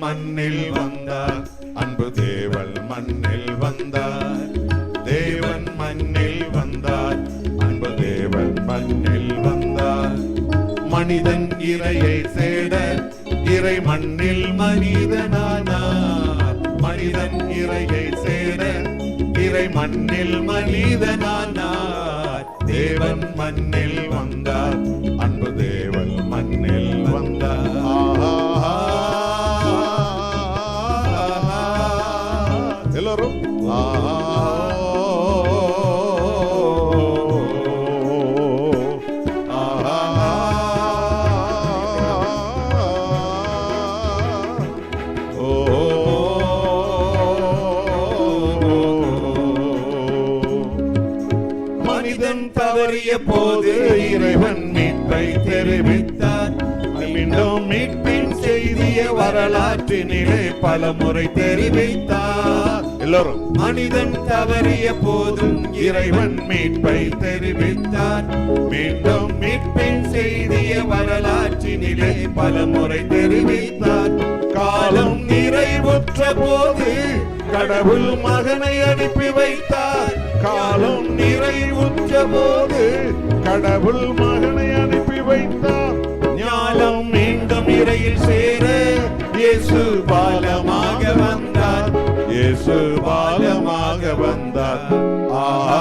மண்ணில் வந்தார் அன்பு தேவல் மண்ணில் வந்தார். மண்ணில் வந்தார் மனிதன் இறையை தேட இறை மண்ணில் மனிதனானார். மனிதன் இறையை தேட இறை மண்ணில் மனிதனானார். தேவன் மண்ணில் வந்தார் அன்பு தேவன் மண்ணில் வந்தார். எல்லாரும் மனிதன் தவறிய போது இறைவன் மீட்பை தெரிவித்தார். மீண்டும் மீட்பின் செய்திய வரலாற்றினிலே பல முறை தெரிவித்தார். எல்லோரும். மனிதன் தவறிய போதும் இறைவன் மீட்பை தெரிவித்தார். மீண்டும் மீட்பின் செய்திய வரலாற்றினிலே பல முறை தெரிவித்தார். போது கடவுள் மகனை அனுப்பி வைத்தார். காலம் நிறைவுற்ற போது கடவுள் மகனை அனுப்பி வைத்தார். ஞானம் மீண்டும் இறையில் சேர இயேசு பாலமாக வந்தார். இயேசு பாலமாக வந்தார். ஆஹா.